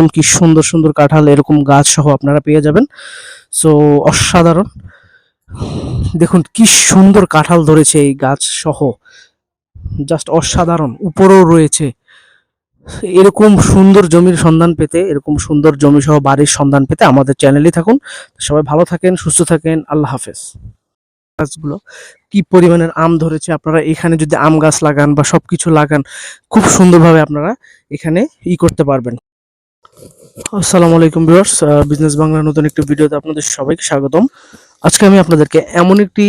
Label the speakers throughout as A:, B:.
A: দেখুন কি সুন্দর সুন্দর কাঁঠাল এরকম গাছ সহ আপনারা পেয়ে যাবেন। সো অসাধারণ। দেখুন কি সুন্দর কাঁঠাল ধরেছে এই গাছ সহ। জাস্ট অসাধারণ। উপরেও রয়েছে। এরকম সুন্দর জমির সন্ধান পেতে, এরকম সুন্দর জমি সহ বাড়ির সন্ধান পেতে আমাদের চ্যানেলে থাকুন। সবাই ভালো থাকেন, সুস্থ থাকেন। আল্লাহ হাফেজ। গাছগুলো কি পরিমাণের আম ধরেছে আপনারা এখানে যদি আম গাছ লাগান বা সবকিছু লাগান, খুব সুন্দরভাবে আপনারা এখানে ই করতে পারবেন। আসসালামু আলাইকুম ভিউয়ার্স বিজনেস বাংলার নতুন একটি ভিডিওতে আপনাদের সবাইকে স্বাগতম। আজকে আমি আপনাদেরকে এমন একটি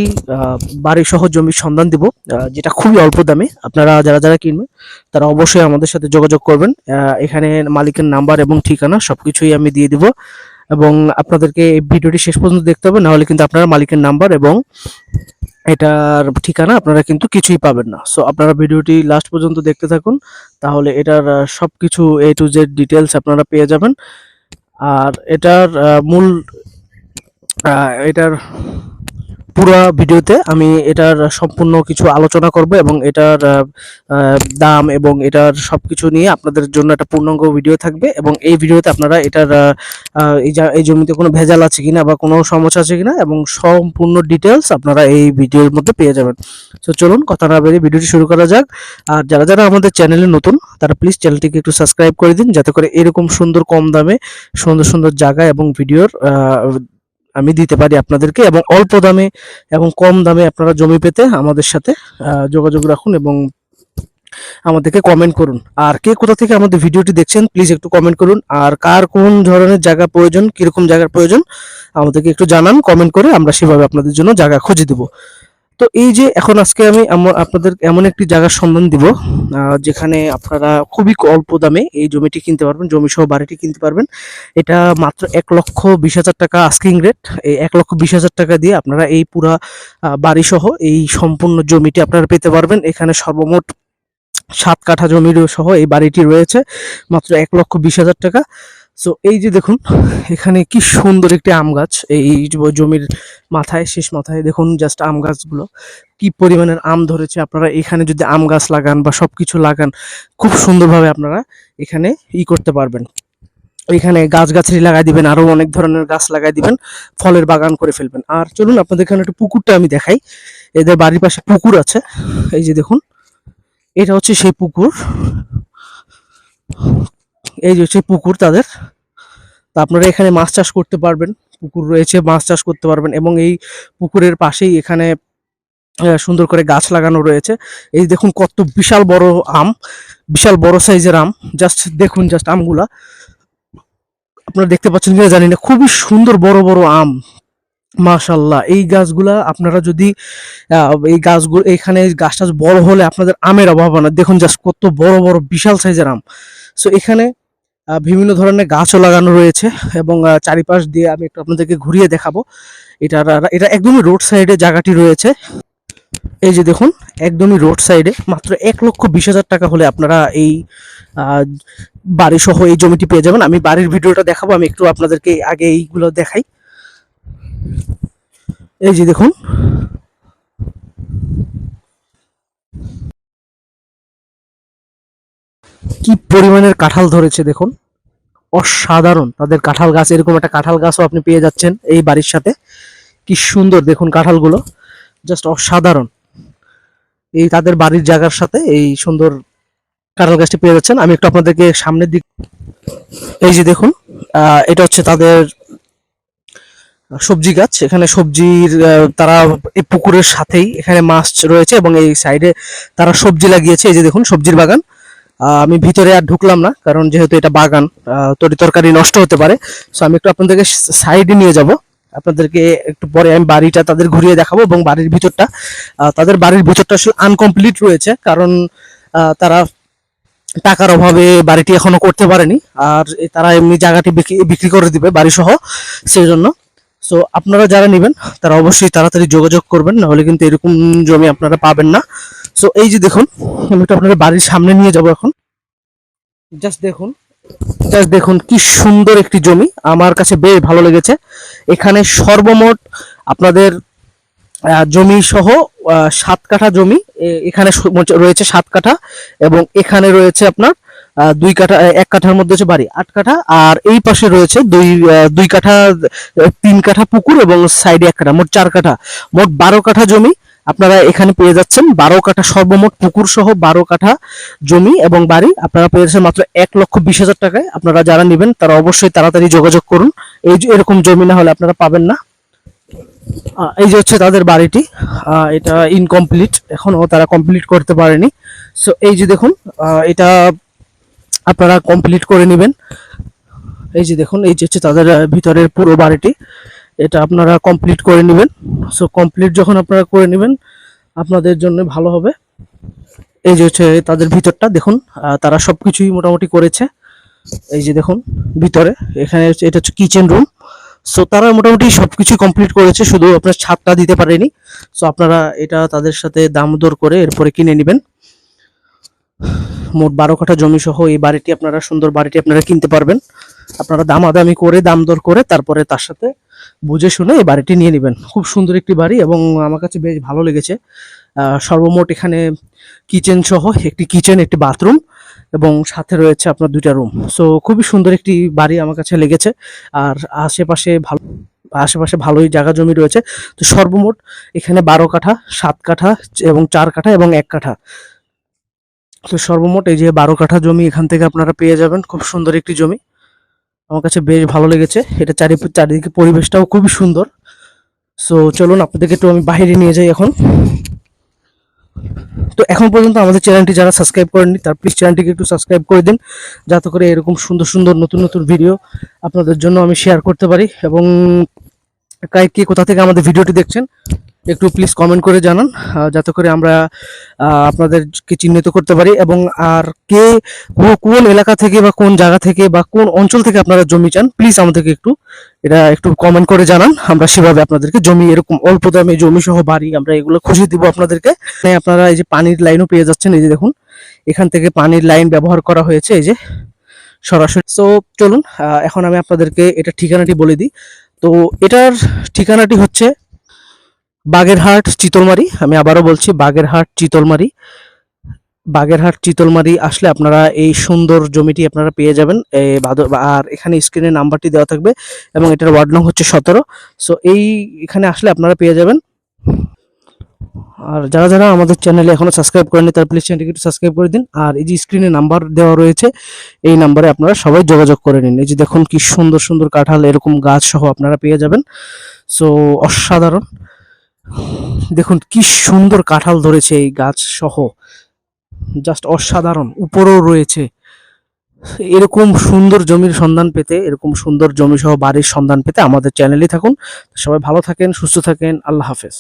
A: বাড়ি সহ জমির সন্ধান দিব যেটা খুবই অল্প দামে। আপনারা যারা যারা কিনবেন, তারা অবশ্যই আমাদের সাথে যোগাযোগ করবেন। এখানে মালিকের নাম্বার এবং ঠিকানা সবকিছুই আমি দিয়ে দিব। এবং আপনাদেরকে এই ভিডিওটি শেষ পর্যন্ত দেখতে হবে নাহলে কিন্তু আপনারা মালিকের নাম্বার এবং এটার ঠিকানা আপনারা কিন্তু কিছুই পাবেন না। সো আপনারা ভিডিওটি লাস্ট পর্যন্ত দেখতে থাকুন, তাহলে এটার সব কিছু এ টু জেড ডিটেলস আপনারা পেয়ে যাবেন। আর এটার মূল এটার পুরো ভিডিওতে আমি এটার সম্পূর্ণ কিছু আলোচনা করব এবং এটার দাম এবং এটার সব কিছু নিয়ে আপনাদের জন্য একটা পূর্ণাঙ্গ ভিডিও থাকবে এবং এই ভিডিওতে আপনারা এটার এই জমিতে কোনো ভেজাল আছে কিনা বা কোনো সমস্যা আছে কিনা এবং সম্পূর্ণ ডিটেলস আপনারা এই ভিডিওর মধ্যে পেয়ে যাবেন। তো চলুন কথা না বেরিয়ে ভিডিওটি শুরু করা যাক। আর যারা যারা আমাদের চ্যানেলে নতুন, তারা প্লিজ চ্যানেলটিকে একটু সাবস্ক্রাইব করে দিন, যাতে করে এরকম সুন্দর কম দামে সুন্দর সুন্দর জায়গা এবং ভিডিওর আমি দিতে পারি আপনাদেরকে এবং অল্প দামে এবং কম দামে আপনারা জমি পেতে আমাদের সাথে যোগাযোগ রাখুন এবং আমাদেরকে কমেন্ট করুন। আর কে কোথা থেকে আমাদের ভিডিওটি দেখছেন প্লিজ একটু কমেন্ট করুন। আর কার কোন ধরনের জায়গা প্রয়োজন, কীরকম জায়গার প্রয়োজন, আমাদেরকে একটু জানান কমেন্ট করে আমরা সেভাবে আপনাদের জন্য জায়গা খুঁজে দিব। তো এই যে এখন আজকে আমি আপনাদের এমন একটি জায়গার সন্ধান দিব যেখানে আপনারা খুবই অল্প দামে এই জমিটি কিনতে পারবেন জমি সহ বাড়িটি কিনতে পারবেন। এটা মাত্র এক লক্ষ বিশ হাজার টাকা আস্কিং রেট এই এক লক্ষ বিশ হাজার টাকা দিয়ে আপনারা এই পুরা বাড়ি সহ এই সম্পূর্ণ জমিটি আপনারা পেতে পারবেন। এখানে সর্বমোট সাত কাঠা জমির সহ এই বাড়িটি রয়েছে, মাত্র এক লক্ষ বিশ হাজার টাকা। সো এই যে দেখুন, এখানে কি সুন্দর একটি আম গাছ। এই জমির মাথায়, শেষ মাথায় দেখুন জাস্ট আম গাছগুলো। কি পরিমাণের আম ধরেছে আপনারা। এখানে যদি আম গাছ লাগান বা সবকিছু লাগান, খুব সুন্দরভাবে আপনারা এখানে ই করতে পারবেন। এখানে গাছগাছড়ি লাগাই দিবেন আরও অনেক ধরনের গাছ লাগাই দিবেন, ফলের বাগান করে ফেলবেন। আর চলুন আপনাদের এখানে একটু পুকুরটা আমি দেখাই। এদের বাড়ির পাশে পুকুর আছে। এই যে দেখুন, এটা হচ্ছে সেই পুকুর। এই যে হচ্ছে পুকুর তাদের। তা আপনারা এখানে মাছ চাষ করতে পারবেন। পুকুর রয়েছে, মাছ চাষ করতে পারবেন এবং এই পুকুরের পাশেই এখানে সুন্দর করে গাছ লাগানো রয়েছে। এই দেখুন কত বিশাল বড় আম, বিশাল বড় সাইজের আম। জাস্ট দেখুন, জাস্ট আমগুলা। আপনারা দেখতে পাচ্ছেন কিনা জানি না, খুবই সুন্দর বড় বড় আম। মাশাল্লাহ এই গাছগুলা আপনারা যদি এই গাছগুলো এখানে গাছটা বড় হলে আপনাদের আমের অভাব না। দেখুন জাস্ট কত বড় বড় বিশাল সাইজের আম। সো এখানে বিভিন্ন ধরনের গাছও লাগানো রয়েছে এবং চারিপাশ দিয়ে আমি একটু আপনাদেরকে ঘুরিয়ে দেখাবো। এটা এটা একদমই রোড সাইডে জায়গাটি রয়েছে। এই যে দেখুন, একদমই রোড সাইডে। মাত্র এক লক্ষ বিশ হাজার টাকা হলে আপনারা এই বাড়ি সহ এই জমিটি পেয়ে যাবেন। আমি বাড়ির ভিডিওটা দেখাবো, আমি একটু আপনাদেরকে আগে এইগুলো দেখাই। এই যে দেখুন কি পরিমাণের কাঁঠাল ধরেছে দেখুন। অসাধারণ। তাদের কাঁঠাল গাছ, এরকম একটা কাঁঠাল গাছও আপনি পেয়ে যাচ্ছেন এই বাড়ির সাথে। কি সুন্দর দেখুন কাঁঠালগুলো। জাস্ট অসাধারণ। এই তাদের বাড়ির জায়গার সাথে এই সুন্দর কাঁঠাল গাছটি পেয়ে যাচ্ছেন। আমি একটু আপনাদেরকে সামনের দিক এই যে দেখুন এটা হচ্ছে তাদের সবজি গাছ। এখানে সবজির তারা এই পুকুরের সাথেই এখানে মাছ রয়েছে এবং এই সাইডে তারা সবজি লাগিয়েছে। এই যে দেখুন, সবজির বাগান। আমি ভিতরে আর ঢুকলাম না, কারণ যেহেতু এটা বাগান তরি তরকারি নষ্ট হতে পারে। সো আমি একটু আপনাদেরকে সাইডে নিয়ে যাব। আপনাদেরকে একটু পরে আমি বাড়িটা তাদের ঘুরিয়ে দেখাবো এবং বাড়ির ভিতরটা তাদের বাড়ির ভিতরটা আসলে আনকমপ্লিট রয়েছে, কারণ তারা টাকার অভাবে বাড়িটি এখনও করতে পারেনি, আর তারা এমনি জায়গাটি বিক্রি করে দিবে বাড়ি সহ সেই জন্য সো আপনারা যারা নেবেন, তারা অবশ্যই তাড়াতাড়ি যোগাযোগ করবেন, নাহলে কিন্তু এরকম জমি আপনারা পাবেন না। সো এই যে দেখুন, আমি একটু আপনাদের বাড়ির সামনে নিয়ে যাব এখন। জাস্ট দেখুন জাস্ট দেখুন কি সুন্দর একটি জমি। আমার কাছে বেশ ভালো লেগেছে। এখানে সর্বমোট আপনাদের জমি সহ সাত কাঠা জমি এখানে রয়েছে সাত কাঠা এবং এখানে রয়েছে আপনার দুই কাঠা এক কাঠার মধ্যে হচ্ছে বাড়ি, আট কাঠা। আর এই পাশে রয়েছে দুই দুই কাঠা তিন কাঠা পুকুর এবং সাইডে এক কাঠা, মোট চার কাঠা। মোট বারো কাঠা জমি। আপনারা এখানে পেয়ে যাচ্ছেন বারো কাঠা সর্বমোট পুকুর সহ বারো কাঠা জমি এবং বাড়ি। আপনারা পেয়ে যাচ্ছেন মাত্র এক লক্ষ বিশ হাজার টাকায়। আপনারা যারা নেবেন, তারা অবশ্যই তাড়াতাড়ি যোগাযোগ করুন। এই এরকম জমি না হলে আপনারা পাবেন না। এই যে হচ্ছে তাদের বাড়িটি। এটা ইনকমপ্লিট এখনও তারা কমপ্লিট করতে পারেনি। সো এই যে দেখুন এটা আপনারা কমপ্লিট করে নেবেন। এই যে দেখুন, এই যে হচ্ছে তাদের ভিতরের পুরো বাড়িটি। এটা আপনারা কমপ্লিট করে নেবেন। সো কমপ্লিট যখন আপনারা করে নেবেন, আপনাদের জন্য ভালো হবে। এই যে হচ্ছে তাদের ভিতরটা, দেখুন তারা সবকিছুই মোটামুটি করেছে। এই যে দেখুন, ভিতরে, এখানে এটা হচ্ছে কিচেন রুম সো তারা মোটামুটি সবকিছু কমপ্লিট করেছে, শুধু আপনার ছাদটা দিতে পারেনি। সো আপনারা এটা তাদের সাথে দাম দর করে এরপরে কিনে নেবেন। মোট বারো কাঠা জমি সহ এই বাড়িটি আপনারা, সুন্দর বাড়িটি আপনারা কিনতে পারবেন। আপনারা দামাদামি করে দাম দর করে, তারপরে তার সাথে বুঝে শুনে এই বাড়িটি নিয়ে নেবেন। খুব সুন্দর একটি বাড়ি এবং আমার কাছে বেশ ভালো লেগেছে। সর্বমোট এখানে কিচেন সহ একটি কিচেন, একটি বাথরুম এবং সাথে রয়েছে আপনার দুইটা রুম। সো খুবই সুন্দর একটি বাড়ি আমার কাছে লেগেছে। আর আশেপাশে ভালো, আশেপাশে ভালোই জায়গা জমি রয়েছে। তো সর্বমোট এখানে বারো কাঠা, সাত কাঠা এবং চার কাঠা এবং এক কাঠা। তো সর্বমোট এই যে বারো কাঠা জমি এখান থেকে আপনারা পেয়ে যাবেন। খুব সুন্দর একটি জমি। আমার কাছে বেশ ভালো লেগেছে। এটা চারি চারিদিকে পরিবেশটাও খুবই সুন্দর। সো চলুন, আপনাদেরকে একটু আমি বাইরে নিয়ে যাই এখন। তো এখন পর্যন্ত আমাদের চ্যানেলটি যারা সাবস্ক্রাইব করেননি, তার প্লিজ চ্যানেলটিকে একটু সাবস্ক্রাইব করে দিন, যাতে করে এরকম সুন্দর সুন্দর, নতুন নতুন ভিডিও আপনাদের জন্য আমি শেয়ার করতে পারি। এবং কাই কে কোথা থেকে আমাদের ভিডিওটি দেখছেন একটু প্লিজ কমেন্ট করে জানান যাতে করে আমরা আপনাদেরকে চিহ্নিত করতে পারি এবং আর কে কোন এলাকা থেকে বা কোন জায়গা থেকে বা কোন অঞ্চল থেকে আপনারা জমি চান প্লিজ আমাদেরকে একটু, এটা একটু কমেন্ট করে জানান, আমরা সেভাবে আপনাদেরকে জমি, এরকম অল্প দামে জমি সহ বাড়ি আমরা এগুলো খুঁজে দিব আপনাদেরকে। আপনারা এই যে পানির লাইনও পেয়ে যাচ্ছেন, এই যে দেখুন, এখান থেকে পানির লাইন ব্যবহার করা হয়েছে, এই যে সরাসরি। সো চলুন এখন আমি আপনাদেরকে এটা ঠিকানাটি বলে দিই। তো এটার ঠিকানাটি হচ্ছে বাগেরহাট চিতলমারি, আমি আবারও বলছি বাগেরহাট চিতলমারি। বাগেরহাট চিতলমারি আসলে আপনারা এই সুন্দর জমিটি আপনারা পেয়ে যাবেন। আর এখানে স্ক্রিনে নাম্বারটি দেওয়া থাকবে এবং এটার ওয়ার্ড নং হচ্ছে সতেরো। সো এই এখানে আসলে আপনারা পেয়ে যাবেন। আর যারা যারা আমাদের চ্যানেলে এখনও সাবস্ক্রাইব করেনি তারা প্লিজ চ্যানেলটি একটু সাবস্ক্রাইব করে দিন। আর এই যে স্ক্রিনে নাম্বার দেওয়া রয়েছে, এই নাম্বারে আপনারা সবাই যোগাযোগ করে নিন। এই যে দেখুন কি সুন্দর সুন্দর কাঁঠাল, এরকম গাছ সহ আপনারা পেয়ে যাবেন। সো অসাধারণ। দেখুন, কি সুন্দর কাঁঠাল ধরেছে এই গাছ সহ। জাস্ট অসাধারণ, উপরেও রয়েছে। এরকম সুন্দর জমির সন্ধান পেতে, এরকম সুন্দর জমি সহ বাড়ির সন্ধান পেতে আমাদের চ্যানেলে থাকুন। সবাই ভালো থাকেন, সুস্থ থাকেন, আল্লাহ হাফেজ।